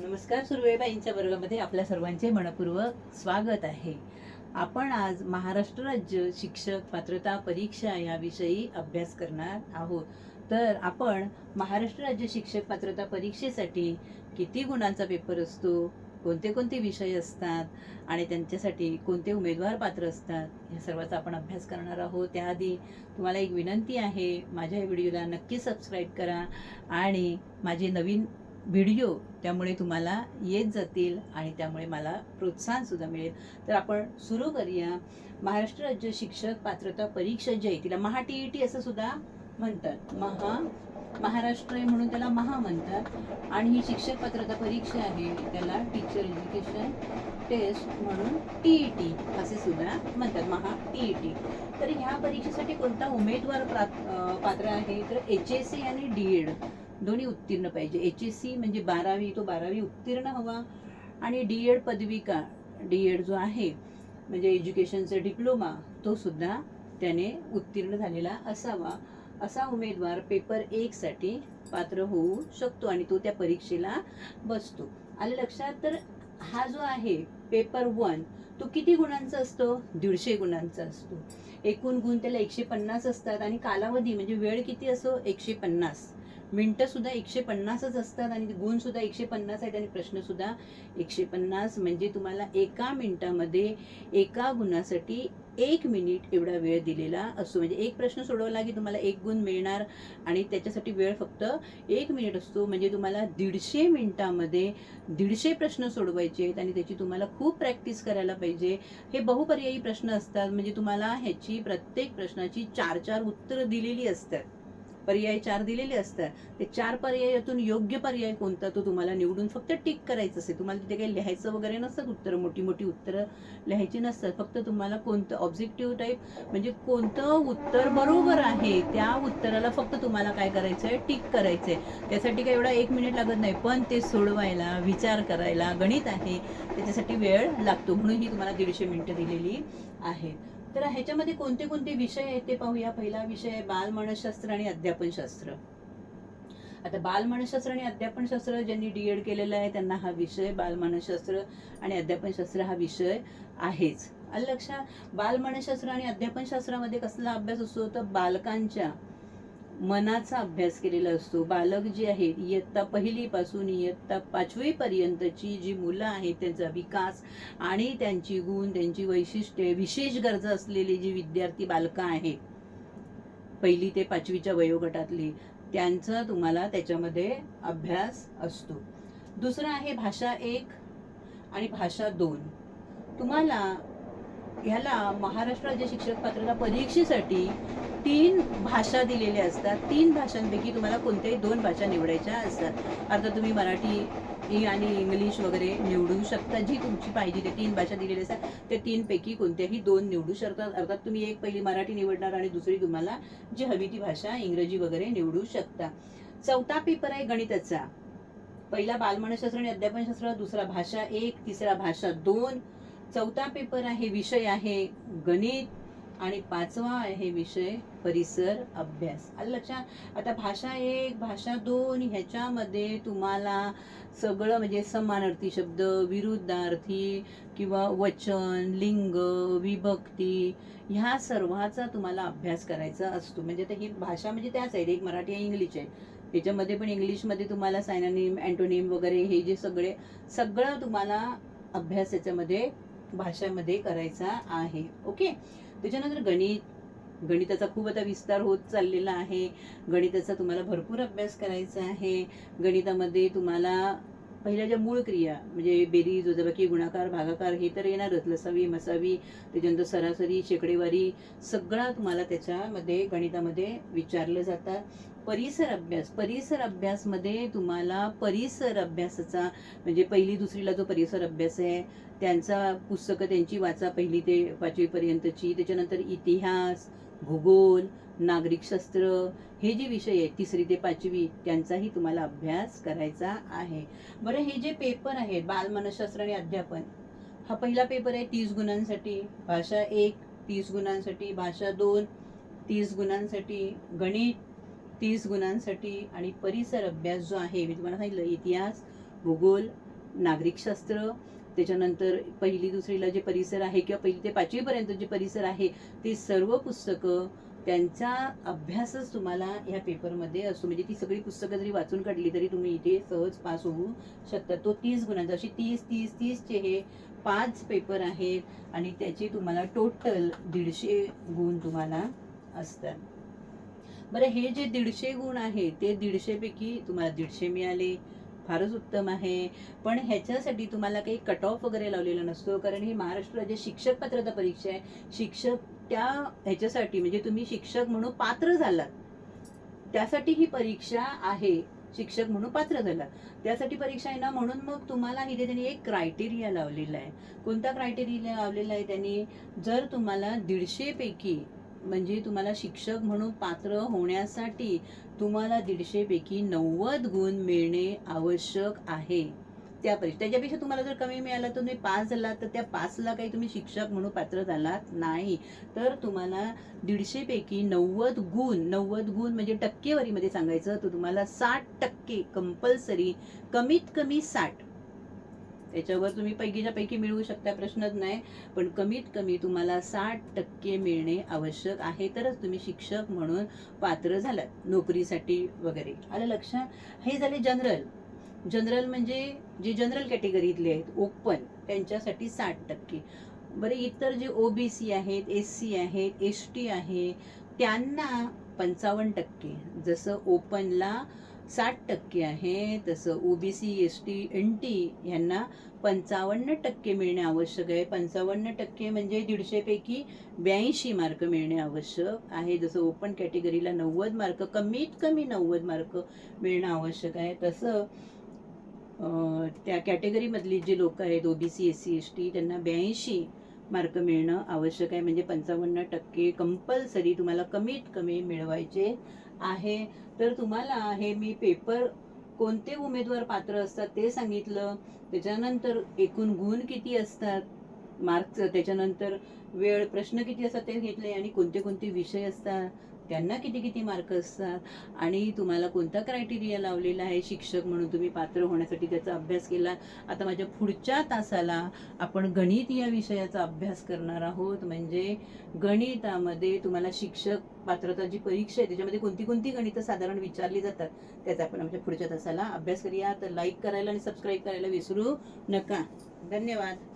नमस्कार सुरवेबाईंच्या वर्गामध्ये आपल्या सर्वांचे मनपूर्वक स्वागत आहे. आपण आज महाराष्ट्र राज्य शिक्षक पात्रता परीक्षा याविषयी अभ्यास करणार आहोत. तर आपण महाराष्ट्र राज्य शिक्षक पात्रता परीक्षेसाठी किती गुणांचा पेपर असतो कोणते कोणते विषय असतात आणि त्यांच्यासाठी कोणते उमेदवार पात्र असतात या सर्वाचा आपण अभ्यास करणार आहोत. त्याआधी तुम्हाला एक विनंती आहे माझ्या व्हिडिओला नक्की सबस्क्राईब करा आणि माझे नवीन व्हिडिओ त्यामुळे तुम्हाला येत जातील आणि त्यामुळे मला प्रोत्साहन सुद्धा मिळेल. तर आपण सुरू करूया. महाराष्ट्र राज्य शिक्षक पात्रता परीक्षा जी आहे तिला महा टी ई टी असं सुद्धा म्हणतात. महा महाराष्ट्र आहे म्हणून त्याला महा म्हणतात. आणि ही शिक्षक पात्रता परीक्षा आहे त्याला टीचर एज्युकेशन टेस्ट म्हणून टी ई टी असे सुद्धा म्हणतात. महा टी ई टी तर ह्या परीक्षेसाठी कोणता उमेदवार पात्र आहे? तर एच एस सी आणि डी एड दोन्ही उत्तीर्ण पाहिजे. एच एस सी म्हणजे बारावी तो बारावी उत्तीर्ण हवा. आणि डी एड पदविका डी एड जो आहे म्हणजे एज्युकेशनचा डिप्लोमा तो सुद्धा त्याने उत्तीर्ण झालेला असावा. असा उमेदवार पेपर एकसाठी पात्र होऊ शकतो आणि तो त्या परीक्षेला बसतो. आलं लक्षात तर हा जो आहे पेपर वन तो किती गुणांचा असतो? दीडशे गुणांचा असतो. एकूण गुण त्याला एकशे पन्नास असतात आणि कालावधी म्हणजे वेळ किती असो? एकशे पन्नास. मिनटंसुद्धा एकशे पन्नासच असतात आणि गुणसुद्धा एकशे पन्नास आहेत आणि प्रश्नसुद्धा एकशे पन्नास म्हणजे तुम्हाला एका मिनटामध्ये एका गुणासाठी एक मिनिट एवढा वेळ दिलेला असतो. म्हणजे एक प्रश्न सोडवला की तुम्हाला एक गुण मिळणार आणि त्याच्यासाठी वेळ फक्त एक मिनिट असतो. म्हणजे तुम्हाला दीडशे मिनिटामध्ये दीडशे प्रश्न सोडवायचे आहेत आणि त्याची तुम्हाला खूप प्रॅक्टिस करायला पाहिजे. हे बहुपर्यायी प्रश्न असतात. म्हणजे तुम्हाला ह्याची प्रत्येक प्रश्नाची चार चार उत्तरं दिलेली असतात. पर्याय चार दिलेले असतात. ते चार पर्यायातून योग्य पर्याय कोणता? तो तुम्हाला निवडून फक्त टिक करायचं असेल. तुम्हाला तिथे काही लिहायचं वगैरे नसतात उत्तरं मोठी मोठी उत्तरं लिहायची नसतात. फक्त तुम्हाला कोणतं ऑब्जेक्टिव्ह टाईप म्हणजे कोणतं उत्तर बरोबर आहे त्या उत्तराला फक्त तुम्हाला काय करायचं आहे टिक करायचं आहे त्यासाठी काय एवढा एक मिनिट लागत नाही. पण ते सोडवायला विचार करायला गणित आहे. त्याच्यासाठी वेळ लागतो. म्हणून ही तुम्हाला दीडशे मिनिटं दिलेली आहे. तर ह्याच्यामध्ये कोणते कोणते विषय आहेत ते पाहूया. पहिला विषय आहे बालमानसशास्त्र आणि अध्यापनशास्त्र आता बालमानसशास्त्र आणि अध्यापनशास्त्र ज्यांनी डी एड केलेलं आहे त्यांना हा विषय बालमानसशास्त्र आणि अध्यापनशास्त्र हा विषय आहेच. आलं लक्षात बालमानसशास्त्र आणि अध्यापनशास्त्रामध्ये कसला अभ्यास असतो? तर बालकांच्या मनाचा अभ्यास केलेला असतो. बालक जे आहेत इयत्ता पहिलीपासून इयत्ता पाचवी पर्यंतची जी मुलं आहेत त्यांचा विकास आणि त्यांची गुण त्यांची वैशिष्ट्ये विशेष गरजा असलेली जी विद्यार्थी बालकं आहेत पहिली ते पाचवीच्या वयोगटातली त्यांचा तुम्हाला त्याच्यामध्ये अभ्यास असतो. दुसरं आहे भाषा एक आणि भाषा दोन. तुम्हाला ह्याला महाराष्ट्र राज्य शिक्षक पात्रता परीक्षेसाठी तीन भाषा दिलेल्या असतात. तीन भाषांपैकी तुम्हाला कोणत्याही दोन भाषा निवडायच्या असतात. अर्थात तुम्ही मराठी आणि इंग्लिश वगैरे निवडू शकता. जी तुमची पाहिजे ते तीन भाषा दिलेल्या असतात. ते तीनपैकी कोणत्याही दोन निवडू शकतात अर्थात तुम्ही एक पहिली मराठी निवडणार आणि दुसरी तुम्हाला जी हवी ती भाषा इंग्रजी वगैरे निवडू शकता. चौथा पेपर आहे गणिताचा. पहिला बालमानसशास्त्र आणि अध्यापनशास्त्र दुसरा भाषा एक तिसरा भाषा दोन. चौथा पेपर आहे विषय आहे गणित. आणि पाचवा आहे विषय परिसर अभ्यास. लक्षात? आता भाषा एक भाषा दोन ह्याच्यामध्ये तुम्हाला सगळं म्हणजे समानार्थी शब्द विरुद्धार्थी किंवा वचन लिंग विभक्ती ह्या सर्वाचा तुम्हाला अभ्यास करायचा असतो. म्हणजे आता ही भाषा म्हणजे त्याच आहेत एक मराठी आहे इंग्लिश आहे. त्याच्यामध्ये पण इंग्लिशमध्ये तुम्हाला सायनानिम अँटोनिम वगैरे हे जे सगळे सगळं तुम्हाला अभ्यास याच्यामध्ये भाषामध्ये करायचा आहे. ओके त्याच्यानंतर गणित गणिताचा खूप आता विस्तार होत चाललेला आहे. गणिताचा तुम्हाला भरपूर अभ्यास करायचा आहे. गणितामध्ये तुम्हाला पहिल्या ज्या मूळ क्रिया म्हणजे बेरीज वजाबाकी गुणाकार भागाकार हे तर येणारच. लसावी मसावी त्याच्यानंतर सरासरी शेकडेवारी सगळा तुम्हाला त्याच्यामध्ये गणितामध्ये विचारलं जातात परिसर अभ्यास परिसर अभ्यासमध्ये तुम्हाला परिसर अभ्यासाचा म्हणजे पहिली दुसरीला जो परिसर अभ्यास आहे त्यांचा पुस्तकं त्यांची वाचा पहिली ते पाचवीपर्यंतची त्याच्यानंतर इतिहास भूगोल नागरिकशास्त्र हे जे विषय आहेत तिसरी ते पाचवी त्यांचाही तुम्हाला अभ्यास करायचा आहे. बरं हे जे पेपर आहेत बालमनशास्त्र आणि अध्यापन हा पहिला पेपर आहे तीस गुणांसाठी भाषा एक तीस गुणांसाठी भाषा दोन तीस गुणांसाठी गणित तीस गुणांसाठी आणि परिसर अभ्यास जो आहे मी तुम्हाला सांगितलं इतिहास भूगोल नागरिकशास्त्र त्याच्यानंतर पहिली दुसरीला जे परिसर आहे किंवा पहिली ते पाचवीपर्यंत जे परिसर आहे ते सर्व पुस्तकं त्यांचा अभ्यासच तुम्हाला ह्या पेपरमध्ये असतो. म्हणजे ती सगळी पुस्तकं जरी वाचून काढली तरी तुम्ही इथे सहज पास होऊ शकता. तो तीस गुणांचा अशी तीस तीस तीसचे हे पाच पेपर आहेत आणि त्याची तुम्हाला टोटल दीडशे गुण तुम्हाला असतात. बरं हे जे दीडशे गुण आहे ते दीडशेपैकी तुम्हाला दीडशे मिळाले. फारच उत्तम आहे. पण ह्याच्यासाठी तुम्हाला काही कट ऑफ वगैरे लावलेला नसतो. कारण ही महाराष्ट्र राज्य शिक्षक पात्रता परीक्षा आहे. शिक्षक त्या ह्याच्यासाठी म्हणजे तुम्ही शिक्षक म्हणून पात्र झालात. त्यासाठी ही परीक्षा आहे शिक्षक म्हणून पात्र झाला त्यासाठी परीक्षा आहे ना म्हणून मग तुम्हाला इथे त्यांनी एक क्रायटेरिया लावलेला आहे. कोणता क्रायटेरिया लावलेला आहे त्यांनी? जर तुम्हाला दीडशेपैकी म्हणजे तुम्हाला शिक्षक म्हणून पात्र होण्यासाठी तुम्हाला दीडशेपैकी नव्वद गुण मिळणे आवश्यक आहे. त्या परीक्षा त्याच्यापेक्षा तुम्हाला जर कमी मिळालं तर तुम्ही पास झालात तर त्या पासला काही तुम्ही शिक्षक म्हणून पात्र झालात नाही. तर तुम्हाला दीडशेपैकी नव्वद गुण नव्वद गुण म्हणजे टक्केवारीमध्ये सांगायचं तर तुम्हाला साठ टक्के कंपल्सरी कमीत कमी साठ. त्याच्यावर तुम्ही पैकीच्या पैकी मिळवू शकता प्रश्नच नाही. पण कमीत कमी तुम्हाला साठ टक्के मिळणे आवश्यक आहे. तरच तुम्ही शिक्षक म्हणून पात्र झालात नोकरीसाठी वगैरे. आलं लक्षात? हे झाले जनरल जनरल म्हणजे जे जनरल कॅटेगरीतले आहेत ओपन त्यांच्यासाठी साठ टक्के. बरे इतर जे ओ बी सी आहेत एस सी आहेत एस टी आहे त्यांना पंचावन्न टक्के. जसं ओपनला साठ टक्के आहे तसं O B C S T N T यांना पंचावन्न टक्के मिळणे आवश्यक आहे. पंचावन्न टक्के म्हणजे दीडशेपैकी ब्याऐंशी मार्क मिळणे आवश्यक आहे. जसं ओपन कॅटेगरीला नव्वद मार्क कमीत कमी नव्वद मार्क मिळणं आवश्यक आहे. तसं त्या कॅटेगरीमधली जी लोक आहेत OBC S C S T त्यांना ब्याऐंशी मार्क मिळणं आवश्यक आहे. म्हणजे पंचावन्न टक्के कंपल्सरी तुम्हाला कमीत कमी मिळवायचे आहे. तर तुम्हाला हे मी पेपर कोणते उमेदवार पात्र असतात ते सांगितलं. त्याच्यानंतर एकूण गुण किती असतात? मार्क्स त्याच्यानंतर वेळ प्रश्न किती असतात ते घेतले आणि कोणते कोणते विषय असतात? त्यांना किती किती मार्क असतात? आणि तुम्हाला कोणता क्रायटेरिया लावलेला आहे? शिक्षक म्हणून तुम्ही पात्र होण्यासाठी त्याचा अभ्यास केला. आता माझ्या पुढच्या तासाला आपण गणित या विषयाचा अभ्यास करणार आहोत. म्हणजे गणितामध्ये तुम्हाला शिक्षक पात्रता जी परीक्षा आहे त्याच्यामध्ये कोणती कोणती गणितं साधारण विचारली जातात त्याचा आपण आमच्या पुढच्या तासाला अभ्यास करूया. तर लाईक करायला आणि सबस्क्राईब करायला विसरू नका. धन्यवाद.